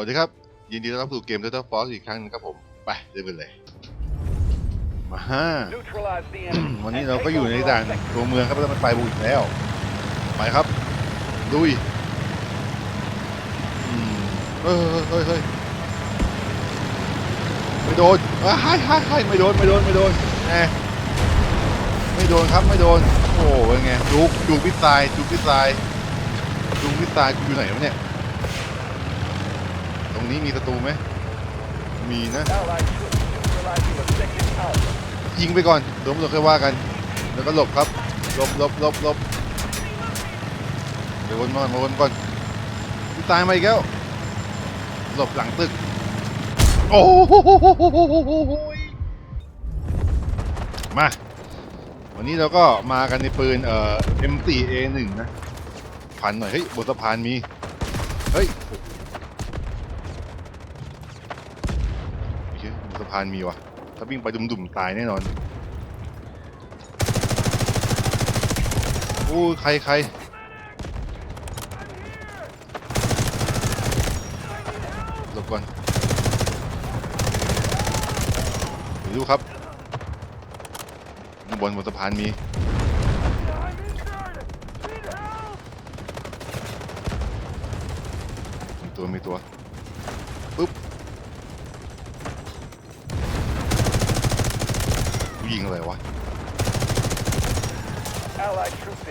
วัสดีครับ ยินดีต้อนรับสู่เกม Total Force อีกครั้งหนึงครับผม ไปเริ่มกันเลย มาฮ่า วันนี้เราก็อยู่ในด่านตัวเมืองครับแล้วมันไปบุกอีกแล้ว ไปครับลุยอืมเฮ้ยเฮ้ยเฮ้ยไม่โดนอะให้ให้ให้ไม่โดน ไม่โดน ไม่โดนแหมไม่โดนครับ ไม่โดน โอ้โหเป็นไงจุกจุกพิษทรายจุกพิษทรายจุกพิษทรายกูอยู่ไหนวะเนี่ยต รงนี้มีศัตรูไหมมีนะ ยิงไปก่อนเดี๋ยวเราค่อยว่ากัน แล้วก็หลบครับ หลบหลบหลบหลบเดี๋ยววนมาก่อนมาวนก่อนกูตายมาอีกแล้ว หลบหลังตึก โอ้โหมา วันนี้เราก็มากันในปืนเอ่อ M4A1 นะ พันหน่อย เฮ้ย บนสะพานมี เฮ้ย โอเคบนสะ พานมีวะถ้าวิ่งไปดุ่มๆตายแน่นอนโอ้ใครใครหลบก่อนดูครับบนบนสะพานมีมีตัวมีตัวปุ๊บ ยิงอะไรวะ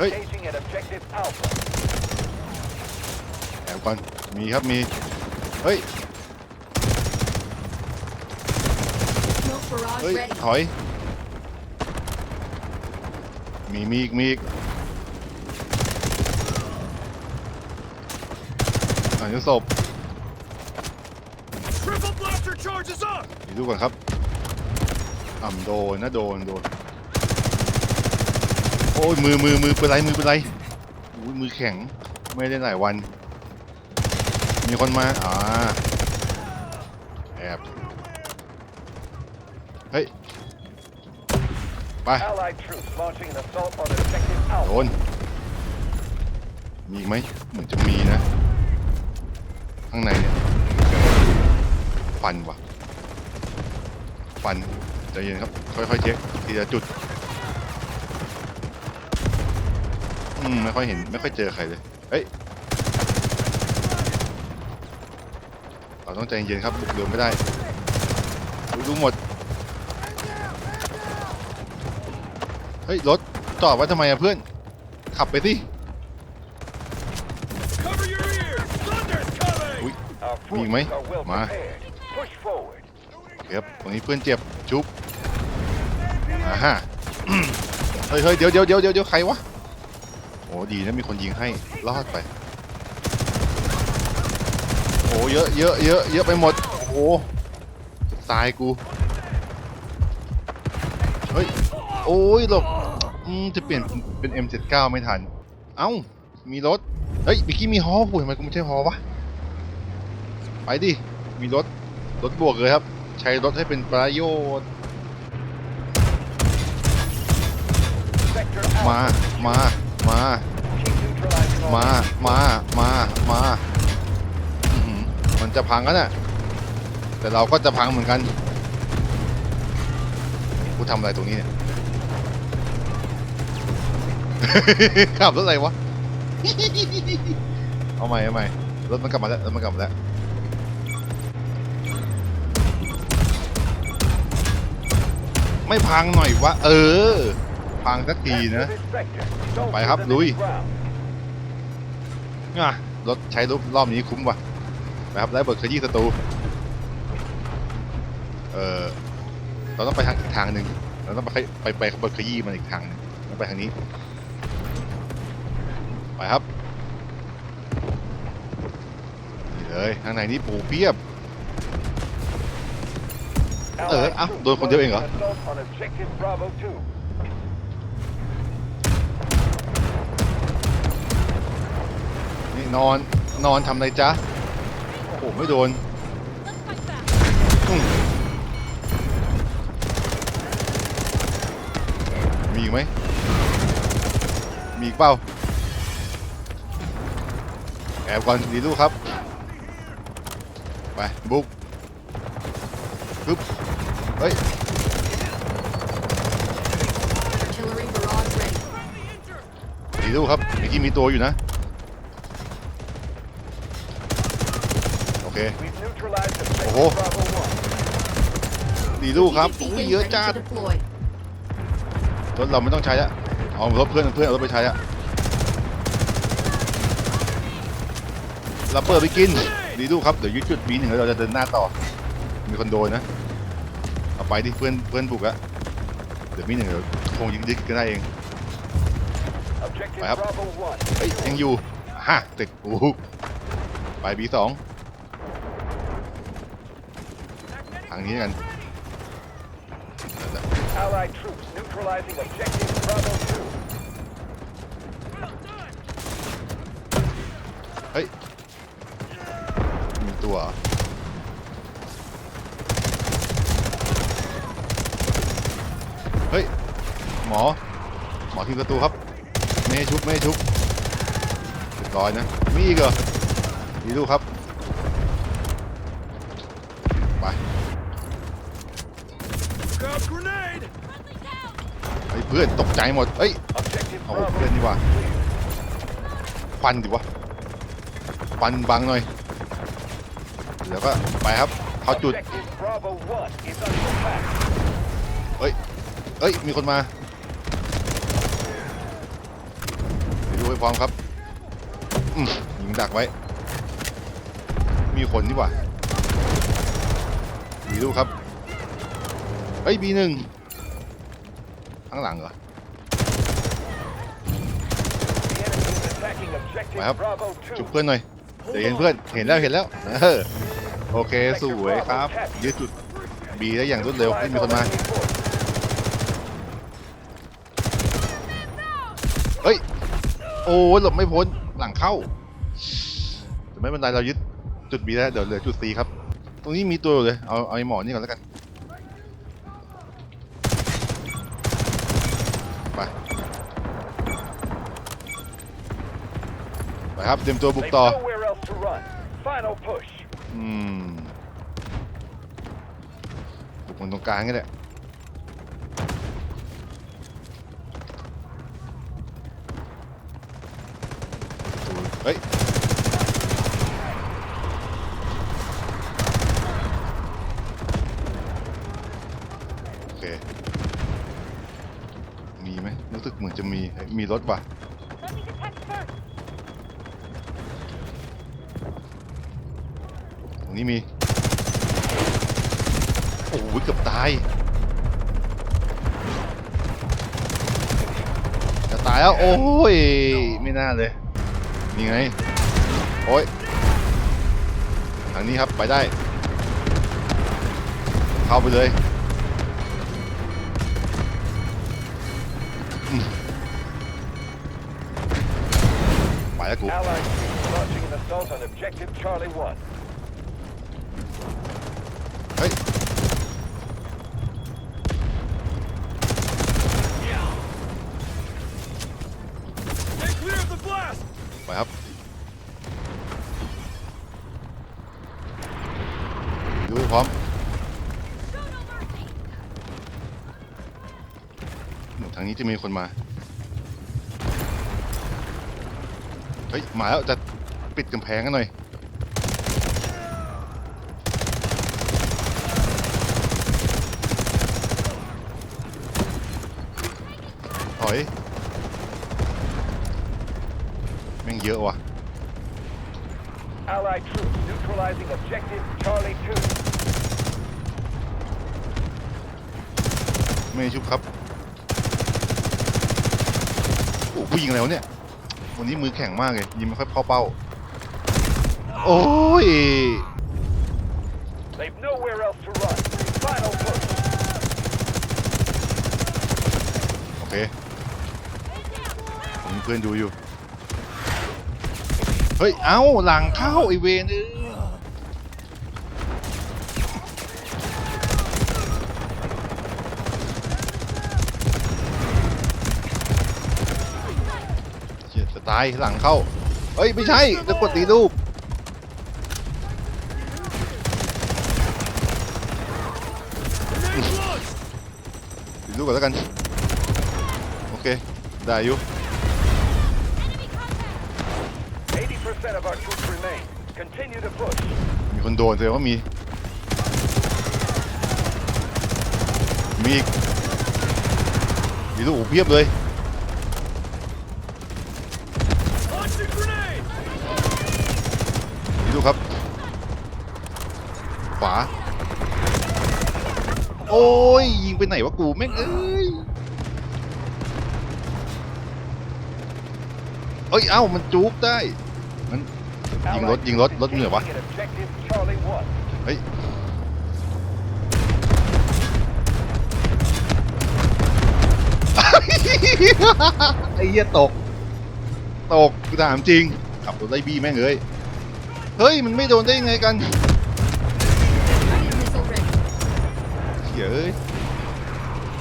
Hey. แอบก่อน มีครับมี เฮ้ย Smoke barrage เฮ้ย ready. ถอย มีมีอีกมีอีกอ่ายังศพ Triple blaster charges up! เดี๋ยวดูก่อนครับ อ่ำโดนนะโดนโดนโอ้ยมือมือมือเป็นไรมือเป็นไรอุ้ยมือแข็งไม่ได้หลายวัน มีคนมาอ่าแอบเฮ้ยไป Allied troops launching an assault on objective โด Alpha. นมีอีกไหมเหมือนจะมีนะ ข้างในเนี่ยฟันว่ะฟัน ใจเย็นครับ ค่อยๆเช็คทีละจุด อืม ไม่ค่อยเห็น ไม่ค่อยเจอใครเลยเฮ้ย เราต้องใจเย็นครับบุกเร็วไม่ได้ดูดูหมด เฮ้ย รถจอดไว้ทำไมอะเพื่อน ขับไปสิ Cover your ears! Thunder's coming! Ui. Our มีอีกไหม forces are well มา prepared. Push forward. ครับตรงนี้เพื่อนเจ็บชุบอ่าฮะเฮ้ยเฮ้ยเดี๋ยวเดี๋ยวเดี๋ยวเดี๋ยวใครวะโอ้ดีนะมีคนยิงให้รอดไปโอ้เยอะเยอะเยอะเยอะไปหมดโอ้โหตายกูเฮ้ยโอ้ยหลบจะเปลี่ยนเป็น M79 ไม่ทัน เอ้า มีรถ เฮ้ยเมื่อกี้มีฮอโอ้ยทำไมกูไม่ใช่ฮอวะ ไปดิ มีรถ รถบวกเลยครับ ใช้รถให้เป็นประโยชน์ Sector มา Alpha. มามา Keep neutralizing all มา มา มา มาอื้อหือมันจะพังกันน่ะ แต่เราก็จะพังเหมือนกัน กูทำอะไรตรงนี้เนี่ย ขับรถอะไรวะ เอาใหม่เอาใหม่รถมันกลับมาแล้วรถมันกลับมาแล้ว ไม่พังหน่อยวะ เออ พังสักทีนะ ไปครับลุย any ground. อะรถใช้รถรอบนี้คุ้มว่ะนะครับได้บทขยี้ศัตรูเออเราต้องไปทางอีกทางหนึ่งเราต้องไปไปไปเบทขยี้มันอีกทางหนึ่งต้องไปทางนี้ ไปครับนี่เลยข้างในนี้ปูเพียบ เอออะโดนคนเดียวเองเหรอ นี่นอนนอนทำอะไรจ๊ะ โอ้โหไม่โดนมีอีกไหม มีอีกเปล่า แอบก่อนดีลูกครับ ไป บุก ปึ๊บเฮ้ย Artillery barrage ready. ดีดูครับเมื่อกี้มีตัวอยู่นะ โอเค We've neutralized objective Ồ. Bravo 1. ดีดูครับ Beacon อุ้ยเยอะ ready จัด to deploy. รถเราไม่ต้องใช้ละเอารถเพื่อนเพื่อนเอารถไปใช้ละเราเปิดไปกิน ดีดูครับ เดี๋ยวยึดจุดบีหนึ่งแล้วเราจะเดินหน้าต่อ มีคนโดนนะ เอาไปที่เพื่อนเพื่อนบุกอะเดี๋ยวบีหนึ่งเดี๋ยวคงยึดยึดกันได้เอง Objective Yep. Bravo 1. เฮ้ยยังอยู่ฮะตึกโอ้โหไปบีสองทางนี้กัน Allied troops neutralizing objective Bravo 2. เฮ้ย มีตัวเหรอ เฮ้ย หมอ หมอที่ประตูครับไม่ให้ชุบไม่ให้ชุบเรียบร้อยนะ มีอีกเหรอดีดูครับ ไปเฮ้ยเพื่อนตกใจหมดเฮ้ย Objective เอา Bravo เพื่อนดีกว่าควันดิวะควันบังหน่อยเดี๋ยวก็ไปครับเข้าจุด Objective Bravo 1 is under attack. เอ้ย มีคนมาไปดูให้พร้อมครับอืมยิงดักไว้ มีคนดีกว่ามีดูครับ เฮ้ยบีหนึ่งข้างหลังเหรอ The enemy is attacking objective Yep. Bravo จุบเพื่อนหน่อย เดี๋ยวเห็นเพื่อน เห็นแล้วเห็นแล้วเออโอเค สวยครับยึดจุดบีได้อย่างรวดเร็วไม่มีคนมา เฮ้ย โอ้หลบไม่พ้นหลังเข้าแต่ไม่เป็นไรเรายึดจุดบีแล้วเดี๋ยวเหลือจุดซีครับ ตรงนี้มีตัวเลยเอาเอาไอ้หมอนี่ก่อนแล้วกันไปไปครับเตรียมตัวบุก They've ต่อ nowhere else to run. Final push. อืมบุกมันตรงกลางนี่แหละ เฮ้ยโอเค มีไหมรู้สึกเหมือนจะมีเฮ้ยมีรถว่ะตรงนี้มี โอ้โหเกือบตาย จะตายแล้ว โอ้ย ไม่น่าเลย นี่ไง โอ้ย ทางนี้ครับไปได้ เข้าไปเลยอืมไปแล้วกู Allied troops launching an assault on objective Charlie 1. เฮ้ย พร้อมหนูทางนี้จะมีคนมา เฮ้ย มาแล้วจะปิดกำแพงกันหน่อย ถอย แม่งเยอะว่ะ Allied troops neutralizing objective Charlie 2. ไม่ชุบครับโอ้ผู้ยิงอะไรวะเนี่ย วันนี้มือแข็งมากเลยยิงไม่ค่อยเข้าเป้า โอ้ย They've nowhere else to run. Final push. โอเคผมมีเพื่อนดูอยู่ เฮ้ย เอ้า หลังเข้าไอเวนเอ้ยายหลังเข้า เฮ้ย ไม่ใช่จะกดตีลูกตีลูกก่อนแล้วกัน โอเค ได้อยู่มีคนโดนเสดว่ามี มีตีรูกโอ้เพียบเลย มีลูกครับ ขวา โอ้ย ยิงไปไหนวะกูแม่งเอ้ยเอ้ย เอ้า มันจุกได้ มันยิงรถยิงรถรถเหนือวะ Taking objective Charlie 1. เฮ้ย ไอ้เหี้ยตก ตกกูถามจริง ขับรถไล่บี้แม่งเอ้ย เฮ้ย มันไม่โดนได้ยังไงกันเหี้ยเอ้ย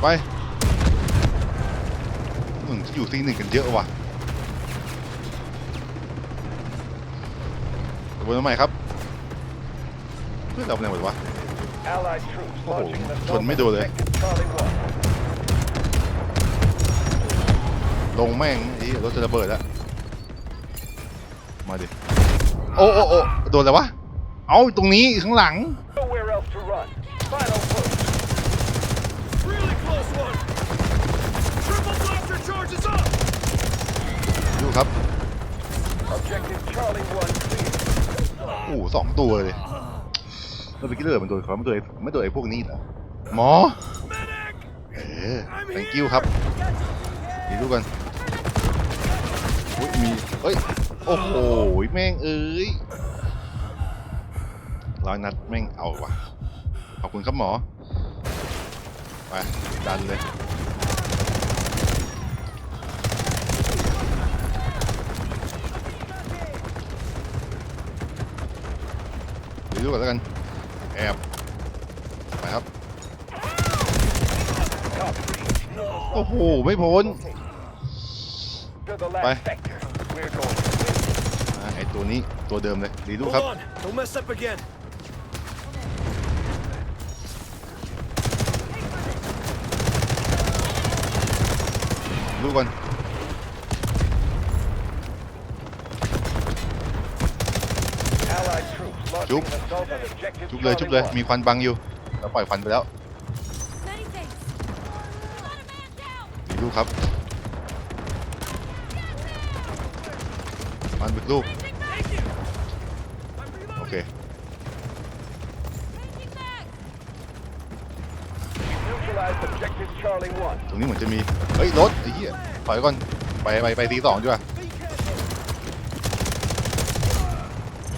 ไปมึงอยู่ซีหนึ่งกันเยอะว่ะขบวนใหม่ครับ เพื่อนเราเป็นอะไรวะ Allied troops Oh, launching an assault chồn mấy on đồ đấy. objective Charlie 1. ลงแม่งไอ้รถจะระเบิดแล้ว โอ้โอ้โอ้โดนอะไรวะ เอาตรงนี้ข้างหลัง Nowhere else to run. Final push. Really close one! Triple blaster charges up! ดูครับ Objective Charlie 1 clear. โอ้โหสองตัวเลยแล้วเมื่อกี้เลยมันโดนเขาไม่โดนไอ้ไม่โดนไอ้พวกนี้เหรอหมอ Medic! เออ thank you ครับดีดูกันอุ๊ยมีเฮ้ย โอ้โห แม่งเอ้ยร้อยนัดแม่งเอาวะขอบคุณครับหมอ ไป ดันเลยเดี๋ยวดูก่อนแล้วกัน แอบ ไปครับ โอ้โห ไม่พ้น To the last Bye. sector. We're going to win. อ่าไอ ตัวนี้ตัวเดิมเลยดีดูครับ Hold on! Don't mess up again! ดูก่อน Allied troops launching Chúc. an assault on objective ชุบเลยชุบเลย Charlie มีควันบังอยู่เราปล่อยควันไปแล้ว Many thanks. Got a man down. ดีดูครับมันบึกลูกโอ เค Changing back. 1. Neutralized objective Charlie 1. ตรงนี้เหมือนจะมี เฮ้ยรถไอ้เหี้ยถอยก่อน ไปไปไปทีสองดีกว่า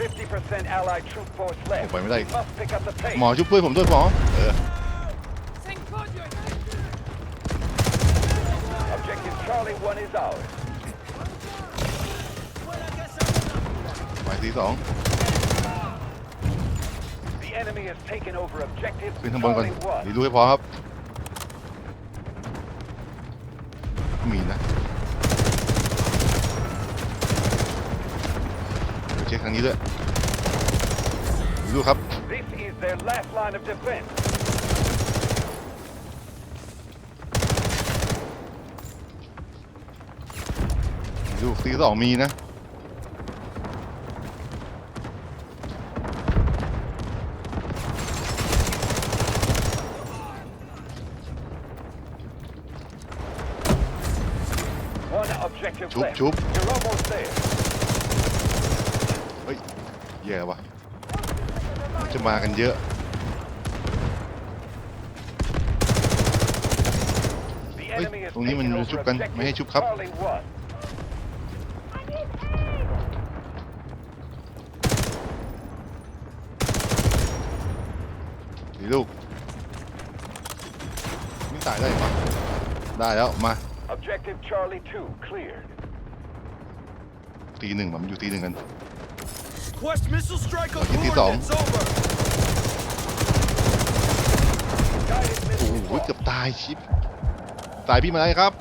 50% Allied troop force left. Ủa, phải mới đây. We must pick up the pace. หมอชุบเพื่อนผมด้วยหมอเออ Objective Charlie 1 is ours. ไปทีสอง The enemy has taken over objective ขึ้นข้างบนก่อน Charlie ดี 1. ดูให้พอครับ มีนะเดี๋ยวเช็คทางนี้ด้วยดีดูครับ This is their last line of defense. ดูทีสองมีนะ One objective Chúc, left. chúc. You're almost there. เฮ้ยแย่ว่ะมันจะมากันเยอะ The Ôi, enemy has tụi ní mình taken over chúc cân, mấy hay objective chúc khắp. Charlie 1. ดีลูกไม่ตายได้ปะได้แล้วมา Objective Charlie 2 cleared. ตีหนึ่งมันอยู่ตีหนึ่งกัน Quest missile strike on Cái tí tổng. coordinates over! Guided โอ้ missile โห launch. เกือบตายชิปตายพี่มาได้ครับ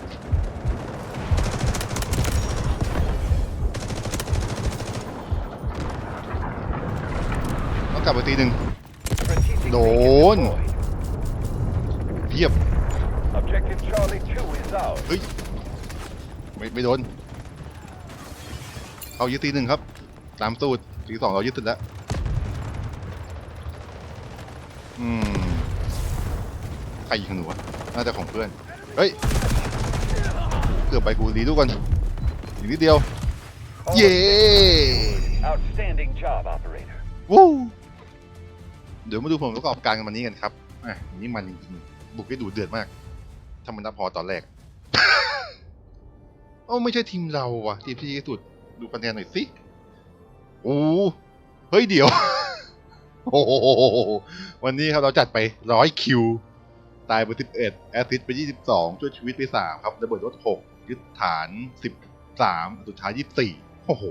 ต้องกลับไปตีหนึ่ง Strategic Đồn. beacon deployed. เพียบ Objective Charlie 2 is ours. เฮ้ยไม่ไม่โดน เอายึดตีหนึ่งครับ ตามสูตรตีสองเรายึดติดแล้ว อืมใครยิงหนูวะน่าจะของเพื่อน เฮ้ย เกือบไปกูรีดูก่อนอีกนิดเดียว เย้ Outstanding job, operator. วู้เดี๋ยวมาดูผลประกอบการกันวันนี้กันครับอะวันนี้มันจริงๆบุกได้ดูเดือดมาก ถ้ามันนับพอตอนแรก โอ้ไม่ใช่ทีมเราว่ะ ทีมที่ดีที่สุด ดูคะแนนหน่อยสิโอ้เฮ้ยเดี๋ยว โอ้โหวันนี้ครับเราจัดไปร้อยคิว ตายไปสิบเอ็ดแอสซิสไปยี่สิบสองช่วยชีวิตไปสามครับระเบิดรถหกยึดฐานสิบสามสุดท้ายยี่สิบสี่โอ้โห